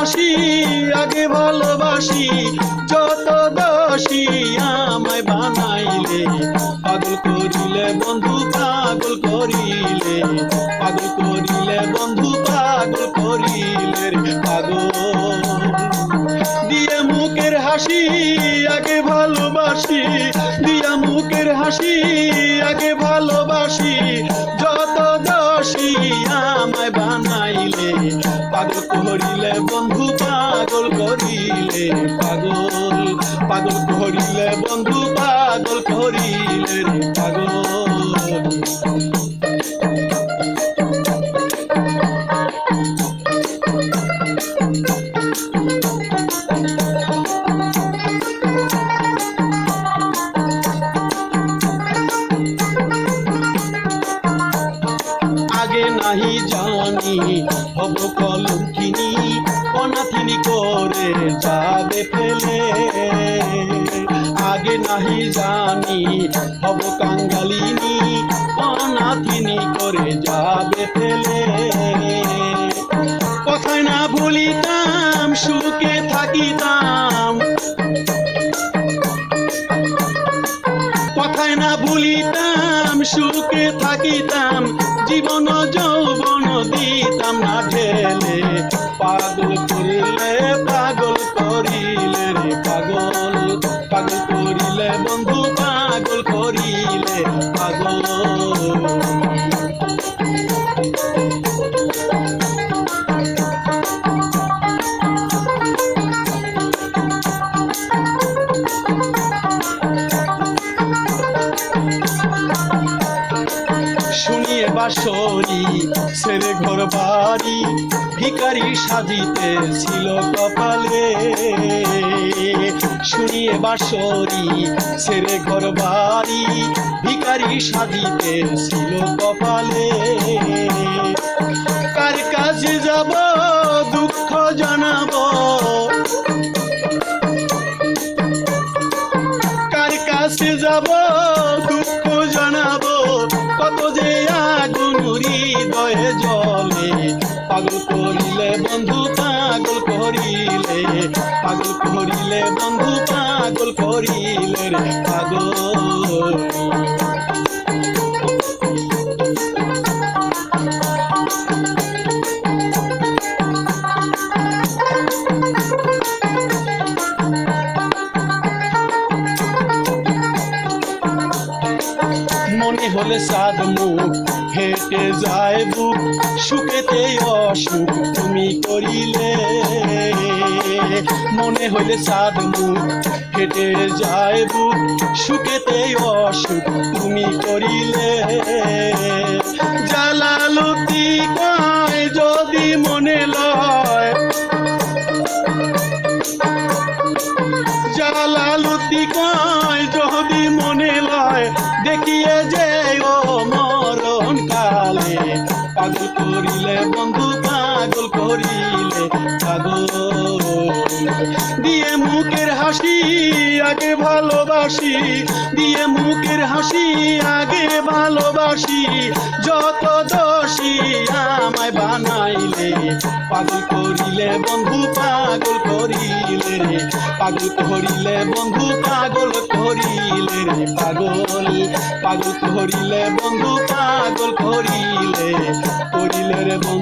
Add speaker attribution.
Speaker 1: হাসি আগে ভালোবাসি, যত দোষী আমায় বানাইলে। পাগল করিলে বন্ধু, পাগল করিলে। পাগল করিলে বন্ধু, পাগল করিলে পাগল। দিয়ে মুখের হাসি, আগে ভালোবাসি। দিয়া মুখের হাসি, আগে ভালোবাসি। পাগল পাগল ধরিলে বন্ধু নাহি জানি হব কলঙ্কিনী অনাথিনী করে যাবে ফেলে। আগে নাহি জানি হব কাঙ্গালিনী অনাথিনী করে যাবে ফেলে। কথায় না ভুলিতাম সুখে থাকিতাম। কথায় না ভুলিতাম সুখে থাকিতাম, জীবন যৌবন দিতাম না ঠেলে। পাগল করিলে পাগল করিলে রে পাগল। পাগল করিলে বন্ধু পাগল করিলে। বাসরি ছেড়ে ঘর বাড়ি ভিকারি সাজিতে ছিল কপালে। শুনিয়ে বাসরি ছেড়ে ঘর বাড়ি ভিকারি সাজিতে ছিল কপালে। কার কাছে যাব, দুঃখ জানাব করিলে বন্ধু পাগল করিলে পাগল করিলে বন্ধু পাগল করিলে রে পাগল। হলে সাদ মুখ, হেঁটে যায় বুক, সুখেতে অসুখ তুমি করিলে। মনে হলে সাদ মুখ, হেঁটে যায় সুখেতে অসুখ তুমি করিলে। জালালতি কয় যদি মনে লয়, জালালতি কয় পাগল করিলে বন্ধু পাগল করিলে পাগল। দিয়ে মুখের হাসি আগে ভালোবাসি, দিয়ে মুখের হাসি আগে ভালোবাসি। যত দোষী আমায় বানাইলে, পাগল করিলে বন্ধু রে পাগল করিলে বন্ধু পাগল করিলে রে পাগল পাগল করিলে বন্ধু পাগল করিলে করিলে রে বন্ধু